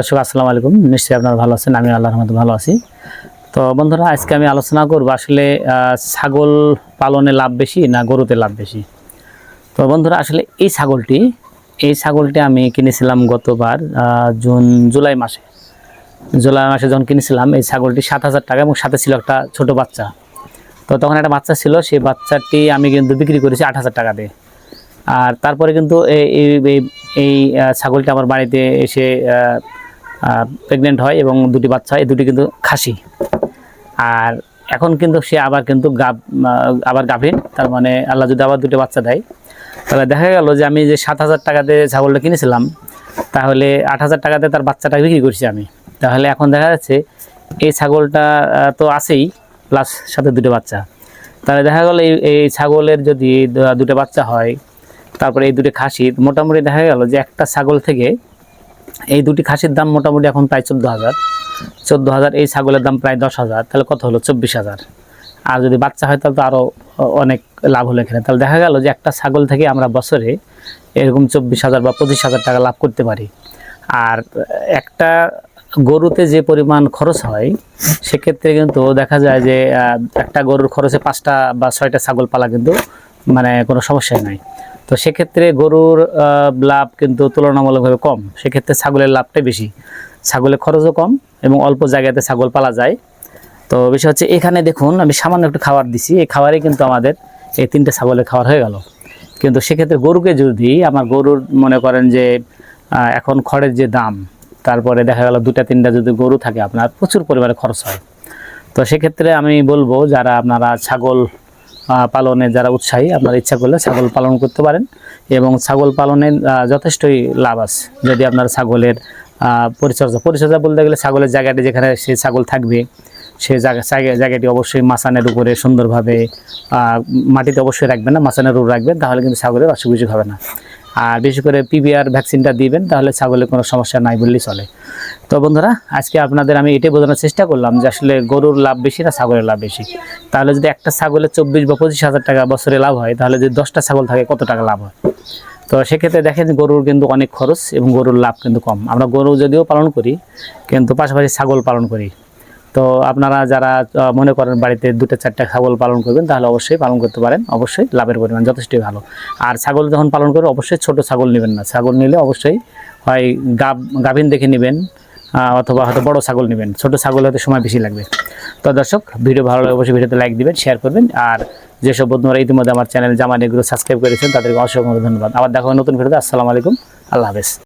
দর্শক, আসসালামু আলাইকুম। নিশ্চয়ই আপনারা ভালো আছেন আমি আল্লাহর রহমতে ভালো আছি। তো বন্ধুরা, আজকে আমি আলোচনা করব আসলে ছাগল পালনে লাভ বেশি না গরুতে লাভ বেশি। তো বন্ধুরা, আসলে এই ছাগলটি এই ছাগলটি আমি কিনেছিলাম গতবার জুন, জুলাই মাসে। জুলাই মাসে যখন কিনেছিলাম, এই ছাগলটি সাত হাজার টাকা এবং সাথে ছিল একটা ছোট বাচ্চা। তো তখন একটা বাচ্চা ছিল সেই বাচ্চাটি আমি কিন্তু বিক্রি করেছি আট হাজার টাকা দিয়ে। আর তারপরে কিন্তু এই- এই ছাগলটি আমার বাড়িতে এসে প্রেগনেন্ট হয় এবং দুটি বাচ্চা, এই দুটি কিন্তু খাসি। আর এখন কিন্তু সে আবার কিন্তু গাব আবার গাভীন, তার মানে আল্লাহ যদি আবার দুটো বাচ্চা দেয়, তাহলে দেখা গেল যে আমি যে সাত হাজার টাকাতে ছাগলটা কিনেছিলাম, তাহলে আট হাজার টাকাতে তার বাচ্চাটা বিক্রি করছি আমি। তাহলে এখন দেখা যাচ্ছে এই ছাগলটা তো আছেই প্লাস সাথে দুটো বাচ্চা। তাহলে দেখা গেল এই এই ছাগলের যদি দুটো বাচ্চা হয়, তারপরে এই দুটি খাসি, মোটামুটি দেখা গেল যে একটা ছাগল থেকে এই দুটি খাসির দাম মোটামুটি এখন প্রায় চোদ্দ হাজার। চোদ্দ হাজার, এই ছাগলের দাম প্রায় দশ হাজার। তাহলে কত হলো? চব্বিশ হাজার। আর যদি বাচ্চা হয়, তাহলে তো আরও অনেক লাভ হলো এখানে। তাহলে দেখা গেল যে একটা ছাগল থেকে আমরা বছরে এরকম চব্বিশ হাজার বা পঁচিশ হাজার টাকা লাভ করতে পারি। আর একটা গরুতে যে পরিমাণ খরচ হয়, সেক্ষেত্রে কিন্তু দেখা যায় যে একটা গরুর খরচে পাঁচটা বা ছয়টা ছাগল পালা কিন্তু মানে কোনো সমস্যাই নাই। তো সেক্ষেত্রে গরুর লাভ কিন্তু তুলনামূলকভাবে কম। সেক্ষেত্রে ছাগলের লাভটাই বেশি। ছাগলের খরচও কম এবং অল্প জায়গাতে ছাগল পালা যায়। তো বিষয় হচ্ছে এখানে দেখুন, আমি সামান্য একটু খাবার দিছি। এই খাবারে কিন্তু আমাদের এই তিনটে ছাগলের খাবার হয়ে গেল। কিন্তু সেক্ষেত্রে গরুকে যদি আমার গরুর মনে করেন যে এখন খড়ের যে দাম, তারপরে দেখা গেল দুটা, তিনটা যদি গরু থাকে, আপনার প্রচুর পরিমাণে খরচ হয়। তো সেক্ষেত্রে আমি বলব, যারা আপনারা ছাগল পালনে যারা উৎসাহী, আপনার ইচ্ছা করলে ছাগল পালন করতে পারেন এবং ছাগল পালনে যথেষ্টই লাভ আছে। যদি আপনার ছাগলের পরিচর্যা পরিচর্যা বলতে গেলে ছাগলের জায়গাটি যেখানে সেই ছাগল থাকবে, সে জায়গা, জায়গা- জায়গাটি অবশ্যই মাচানের উপরে সুন্দরভাবে মাটিতে অবশ্যই রাখবেন না মাচানের উপর রাখবেন, তাহলে কিন্তু ছাগলের অসুখ হবে না। আর বেশি করে পিবিআর ভ্যাকসিনটা দিবেন, তাহলে ছাগলের কোনো সমস্যা নাই বললেই চলে। তো বন্ধুরা, আজকে আপনাদের আমি এটাই বোঝানোর চেষ্টা করলাম যে আসলে গরুর লাভ বেশি না ছাগলের লাভ বেশি? তাহলে যদি একটা ছাগলের চব্বিশ বা পঁচিশ হাজার টাকা বছরে লাভ হয়, তাহলে যদি দশটা ছাগল থাকে, কত টাকা লাভ হয়? তো সেক্ষেত্রে দেখেন গরুর কিন্তু অনেক খরচ এবং গরুর লাভ কিন্তু কম। আমরা গরু যদিও পালন করি, কিন্তু পাশাপাশি ছাগল পালন করি। তো আপনারা যারা মনে করেন বাড়িতে দুটো চারটা ছাগল পালন করবেন, তাহলে অবশ্যই পালন করতে পারেন। অবশ্যই লাভের পরিমাণ যথেষ্টই ভালো। আর ছাগল যখন পালন করবেন, অবশ্যই ছোট ছাগল নেবেন না। ছাগল নিলে অবশ্যই হয় গাব, গাভিন দেখে নেবেন অথবা হয়তো বড় ছাগল নেবেন। ছোট ছাগল হতে সময় বেশি লাগবে। তো দর্শক, ভিডিও ভালো লাগে অবশ্যই ভিডিওতে লাইক দিবেন শেয়ার করবেন। আর যেসব বন্ধুরা ইতিমধ্যে আমার চ্যানেল জামান এগুলো সাবস্ক্রাইব করেছেন, তাদেরকে অসংখ্য ধন্যবাদ। আবার দেখা নতুন ভিডিওতে। আসসালামু আলাইকুম। আল্লাহ হাফেজ।